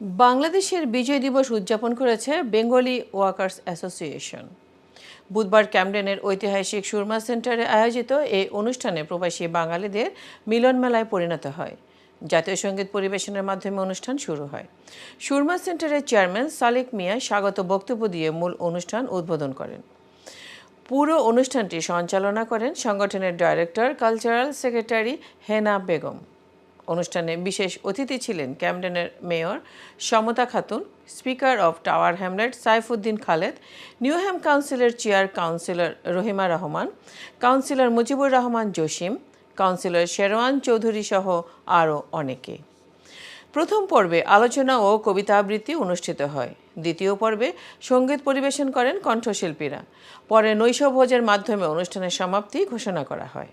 বাংলাদেশের বিজয় দিবস উদযাপন করেছে বেঙ্গলি ওয়ার্কার্স অ্যাসোসিয়েশন। বুধবার ক্যামডেনের ঐতিহাসিক সুরমা সেন্টারে আয়োজিত এই অনুষ্ঠানে প্রবাসী বাঙালিদের মিলন মেলায় পরিণত হয়। জাতীয় সংগীত পরিবেশনের মাধ্যমে অনুষ্ঠান শুরু হয়। সুরমা সেন্টারের চেয়ারম্যান সালেক মিয়া স্বাগত বক্তব্য দিয়ে মূল অনুষ্ঠান উদ্বোধন করেন। পুরো অনুষ্ঠানটি সঞ্চালনা করেন সংগঠনের director, cultural secretary Hena Begum. অনুষ্ঠানে বিশেষ অতিথি ছিলেন ক্যামডেনের mayor Samata Khatun, speaker of Tower Hamlet Saifuddin Khaled Newham কাউন্সিলের chair councillor Rahima Rahman, councillor Mujibur Rahman Jasim, councillor Sherwan Chowdhury সহ আরও অনেকে। প্রথম পর্বে আলোচনা ও কবিতা আবৃত্তি অনুষ্ঠিত হয়। দ্বিতীয় পর্বে সংগীত পরিবেশন করেন কণ্ঠশিল্পীরা। পরে নৈশভোজের মাধ্যমে অনুষ্ঠানের সমাপ্তি ঘোষণা করা হয়।